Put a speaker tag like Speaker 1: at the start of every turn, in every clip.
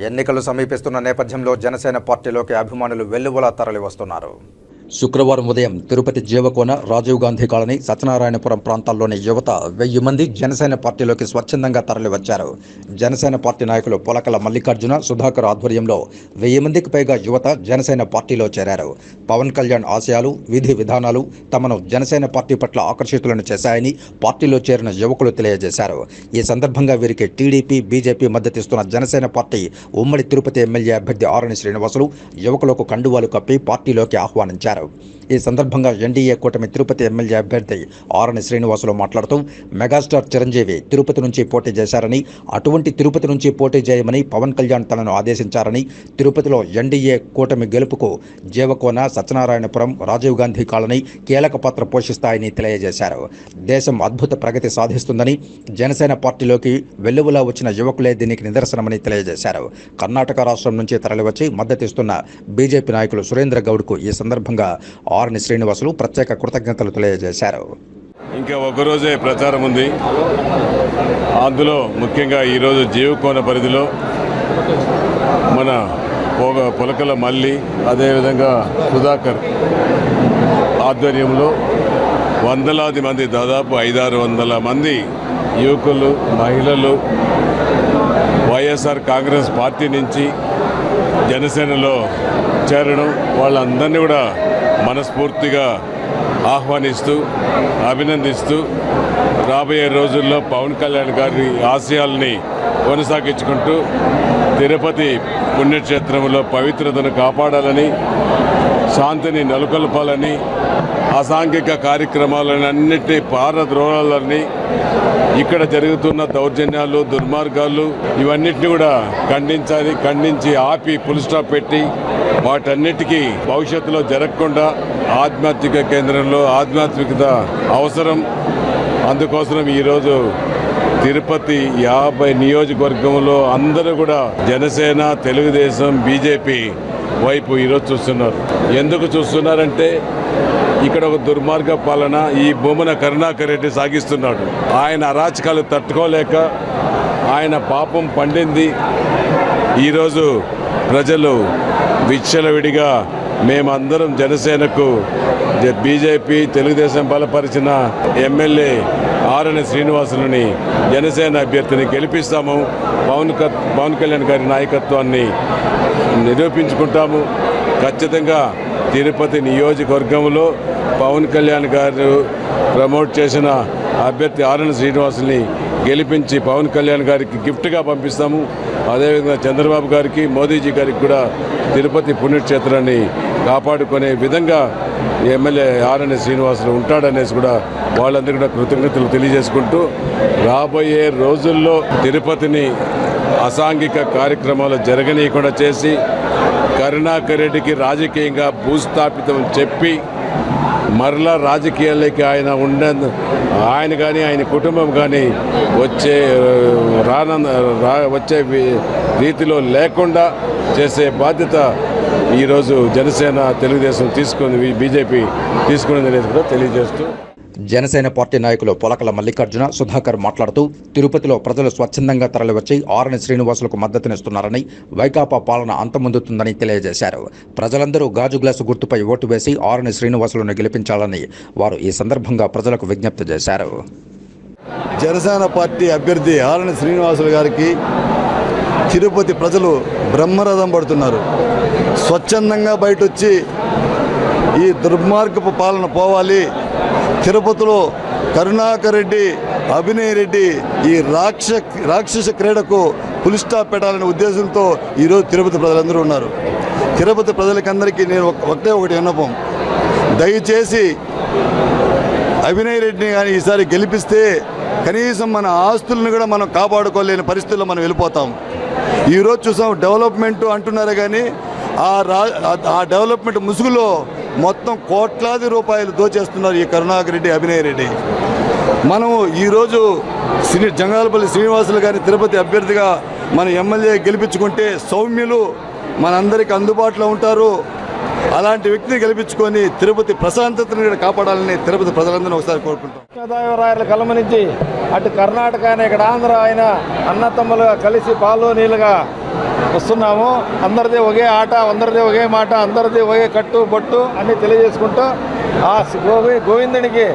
Speaker 1: ఎన్నికలు సమీపిస్తున్న నేపథ్యంలో జనసేన పార్టీలోకి అభిమానులు వెల్లువలా తరలి వస్తున్నారు శుక్రవారం ఉదయం తిరుపతి జీవకోన రాజీవ్ గాంధీ కాలనీ సత్యనారాయణపురం ప్రాంతాల్లోని యువత వెయ్యి మంది జనసేన పార్టీలోకి స్వచ్ఛందంగా తరలివచ్చారు. జనసేన పార్టీ నాయకులు పొలకల మల్లికార్జున సుధాకర్ ఆధ్వర్యంలో వెయ్యి మందికి పైగా యువత జనసేన పార్టీలో చేరారు. పవన్ కళ్యాణ్ ఆశయాలు విధి విధానాలు తమను జనసేన పార్టీ పట్ల ఆకర్షితులను చేశాయని పార్టీలో చేరిన యువకులు తెలియజేశారు. ఈ సందర్భంగా వీరికి టీడీపీ బీజేపీ మద్దతిస్తున్న జనసేన పార్టీ ఉమ్మడి తిరుపతి ఎమ్మెల్యే అభ్యర్థి ఆరణి శ్రీనివాసులు యువకులకు కండువాలు కప్పి పార్టీలోకి ఆహ్వానించారు. ఈ సందర్భంగా ఎన్డీఏ కూటమి తిరుపతి ఎమ్మెల్యే అభ్యర్థి ఆరణి శ్రీనివాసులు మాట్లాడుతూ మెగాస్టార్ చిరంజీవి తిరుపతి నుంచి పోటీ చేశారని అటువంటి తిరుపతి నుంచి పోటీ చేయమని పవన్ కళ్యాణ్ తనను ఆదేశించారని తిరుపతిలో ఎన్డీఏ కూటమి గెలుపుకు జీవకోన సత్యనారాయణపురం రాజీవ్ గాంధీ కాలనీ కీలక పాత్ర పోషిస్తాయని తెలియజేశారు. దేశం అద్భుత ప్రగతి సాధిస్తుందని జనసేన పార్టీలోకి వెల్లువలా వచ్చిన యువకులే దీనికి నిదర్శనమని తెలియజేశారు. కర్ణాటక రాష్ట్రం నుంచి తరలివచ్చి మద్దతిస్తున్న బీజేపీ నాయకులు సురేంద్ర గౌడ్కు ఈ సందర్భంగా ఆర్ని శ్రీనివాసులు ప్రత్యేక కృతజ్ఞతలు తెలియజేశారు.
Speaker 2: ఇంకా ఒకరోజే ప్రచారం ఉంది. అందులో ముఖ్యంగా ఈరోజు జీవకోన పరిధిలో మన పోగ పొలకల మల్లి అదేవిధంగా సుధాకర్ ఆధ్వర్యంలో వందలాది మంది దాదాపు ఐదారు వందల మంది యువకులు మహిళలు వైఎస్ఆర్ కాంగ్రెస్ పార్టీ నుంచి జనసేనలో చేరడం వాళ్ళందరినీ కూడా మనస్ఫూర్తిగా ఆహ్వానిస్తూ అభినందిస్తూ రాబోయే రోజుల్లో పవన్ కళ్యాణ్ గారి ఆశయాల్ని కొనసాగించుకుంటూ తిరుపతి పుణ్యక్షేత్రంలో పవిత్రతను కాపాడాలని శాంతిని నెలకొల్పాలని అసాంఘిక కార్యక్రమాలను అన్నిటినీ పారద్రోలాలని ఇక్కడ జరుగుతున్న దౌర్జన్యాలు దుర్మార్గాలు ఇవన్నిటిని కూడా ఖండించాలి ఖండించి ఆపి ఫుల్ స్టాప్ పెట్టి వాటన్నిటికీ భవిష్యత్తులో జరగకుండా ఆధ్యాత్మిక కేంద్రంలో ఆధ్యాత్మికత అవసరం. అందుకోసం ఈరోజు తిరుపతి యాభై నియోజకవర్గంలో అందరూ కూడా జనసేన తెలుగుదేశం బీజేపీ వైపు ఈరోజు చూస్తున్నారు. ఎందుకు చూస్తున్నారంటే ఇక్కడ ఒక దుర్మార్గ పాలన ఈ భూమన కరుణాకర్ రెడ్డి సాగిస్తున్నాడు. ఆయన అరాచకాలు తట్టుకోలేక ఆయన పాపం పండింది. ఈరోజు ప్రజలు విచ్చలవిడిగా మేమందరం జనసేనకు బీజేపీ తెలుగుదేశం బలపరిచిన ఎమ్మెల్యే ఆర్ఎన్ శ్రీనివాసులని జనసేన అభ్యర్థిని గెలిపిస్తాము. పవన్ క- పవన్ కళ్యాణ్ గారి నాయకత్వాన్ని నిరూపించుకుంటాము. ఖచ్చితంగా తిరుపతి నియోజకవర్గంలో పవన్ కళ్యాణ్ గారు ప్రమోట్ చేసిన అభ్యర్థి ఆర్ఎన్ శ్రీనివాసుని గెలిపించి పవన్ కళ్యాణ్ గారికి గిఫ్ట్గా పంపిస్తాము. అదేవిధంగా చంద్రబాబు గారికి మోదీజీ గారికి కూడా తిరుపతి పుణ్యక్షేత్రాన్ని కాపాడుకునే విధంగా ఎమ్మెల్యే ఆరణి శ్రీనివాసులు ఉంటాడనేసి కూడా వాళ్ళందరికీ కూడా కృతజ్ఞతలు తెలియజేసుకుంటూ రాబోయే రోజుల్లో తిరుపతిని అసాంఘిక కార్యక్రమాలు జరగనీయకుండా చేసి కరుణాకర్ రెడ్డికి రాజకీయంగా భూస్థాపితం చెప్పి మరలా రాజకీయాల్లోకి ఆయన ఉండ ఆయన కానీ ఆయన కుటుంబం కానీ వచ్చే రాన రా వచ్చే రీతిలో లేకుండా చేసే బాధ్యత ఈరోజు జనసేన తెలుగుదేశం తీసుకుంది బీజేపీ తీసుకున్నది అనేది కూడా తెలియజేస్తూ
Speaker 1: జనసేన పార్టీ నాయకులు పొలకల మల్లికార్జున సుధాకర్ మాట్లాడుతూ తిరుపతిలో ప్రజలు స్వచ్ఛందంగా తరలివచ్చి ఆరణి శ్రీనివాసులకు మద్దతునిస్తున్నారని వైకాపా పాలన అంతమొందుతుందని తెలియజేశారు. ప్రజలందరూ గాజు గ్లాసు గుర్తుపై ఓటు వేసి ఆరణి శ్రీనివాసులను గెలిపించాలని వారు ఈ సందర్భంగా ప్రజలకు విజ్ఞప్తి చేశారు.
Speaker 3: జనసేన పార్టీ అభ్యర్థి ఆరణి శ్రీనివాసులు గారికి తిరుపతి ప్రజలు బ్రహ్మరథం పడుతున్నారు. స్వచ్ఛందంగా బయట వచ్చి ఈ దుర్మార్గపు పాలన పోవాలి. తిరుపతిలో కరుణాకర్ రెడ్డి అభినయ్ రెడ్డి ఈ రాక్ష రాక్షస క్రీడకు పులిస్టాప్ పెట్టాలనే ఉద్దేశంతో ఈరోజు తిరుపతి ప్రజలందరూ ఉన్నారు. తిరుపతి ప్రజలకందరికీ నేను ఒకటే ఒకటి విన్నపం. దయచేసి అభినయ్ రెడ్డిని కానీ ఈసారి గెలిపిస్తే కనీసం మన ఆస్తులను కూడా మనం కాపాడుకోలేని పరిస్థితుల్లో మనం వెళ్ళిపోతాం. ఈరోజు చూసాం డెవలప్మెంట్ అంటున్నారు కానీ ఆ రా ఆ డెవలప్మెంట్ ముసుగులో మొత్తం కోట్లాది రూపాయలు దోచేస్తున్నారు ఈ కరుణాకర్ రెడ్డి అభినయ్ రెడ్డి. మనము ఈరోజు శ్రీ జంగాలపల్లి శ్రీనివాసులు గారిని తిరుపతి అభ్యర్థిగా మన ఎమ్మెల్యే గెలిపించుకుంటే సౌమ్యులు మనందరికీ అందుబాటులో ఉంటారు. అలాంటి వ్యక్తిని గెలిపించుకొని తిరుపతి ప్రశాంతతను కూడా కాపాడాలని తిరుపతి ప్రజలందరూ ఒకసారి కోరుకుంటాం.
Speaker 4: కృష్ణదేవరాయల కలమ నుంచి అటు కర్ణాటక అయినా ఇక్కడ ఆంధ్ర అయినా అన్నతమ్ములుగా కలిసి పాలు నీళ్ళుగా వస్తున్నాము. అందరిదే ఒకే ఆట అందరిదే ఒకే మాట అందరిది ఒకే కట్టు బొట్టు అన్నీ తెలియజేసుకుంటూ ఆ గోవి గోవిందునికి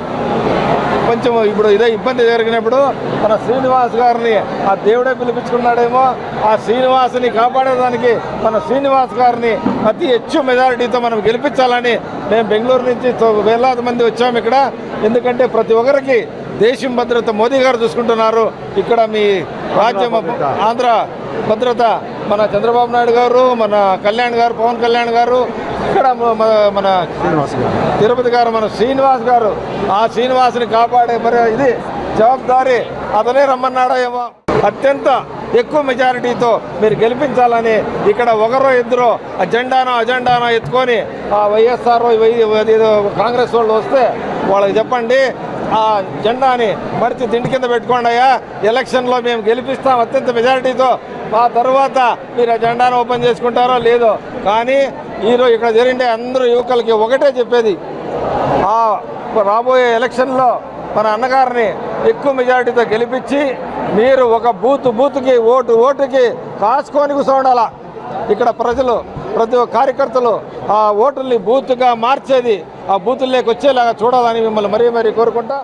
Speaker 4: కొంచెం ఇప్పుడు ఇదే ఇబ్బంది జరిగినప్పుడు మన శ్రీనివాస్ గారిని ఆ దేవుడే పిలిపించుకున్నాడేమో ఆ శ్రీనివాసుని కాపాడేదానికి మన శ్రీనివాస్ గారిని అతి హెచ్చు మెజారిటీతో మనం గెలిపించాలని మేము బెంగళూరు నుంచి వేలాది మంది వచ్చాము ఇక్కడ. ఎందుకంటే ప్రతి ఒక్కరికి దేశం భద్రత మోదీ గారు చూసుకుంటున్నారు. ఇక్కడ మీ రాజ్యం ఆంధ్ర భద్రత. మన చంద్రబాబు నాయుడు గారు మన కళ్యాణ్ గారు పవన్ కళ్యాణ్ గారు ఇక్కడ మన తిరుపతి గారు మన శ్రీనివాస్ గారు ఆ శ్రీనివాసుని కాపాడే మరి ఇది జవాబారి అతనే రమ్మన్నాడో ఏమో అత్యంత ఎక్కువ మెజారిటీతో మీరు గెలిపించాలని ఇక్కడ ఒకరో ఇద్దరు జెండానో అజెండానో ఎత్తుకొని ఆ వైఎస్ఆర్ ఏదో కాంగ్రెస్ వాళ్ళు వస్తే వాళ్ళకి చెప్పండి ఆ జెండాని మరిచి తిండి కింద పెట్టుకోండి అయ్యా. ఎలక్షన్లో మేము గెలిపిస్తాం అత్యంత మెజారిటీతో ఆ తర్వాత మీరు జెండాను ఓపెన్ చేసుకుంటారో లేదో. కానీ ఈరోజు ఇక్కడ జరిగిండే అందరూ యువకులకి ఒకటే చెప్పేది. ఆ రాబోయే ఎలక్షన్లో మన అన్నగారిని ఎక్కువ మెజారిటీతో గెలిపించి మీరు ఒక బూత్ బూత్కి ఓటు ఓటుకి కాసుకొని కూర్చోండాల. ఇక్కడ ప్రజలు ప్రతి ఒక్క కార్యకర్తలు ఆ ఓటుల్ని బూత్గా మార్చేది ఆ బూతుల్లోకి వచ్చేలాగా చూడాలని మిమ్మల్ని మరీ మరీ కోరుకుంటా.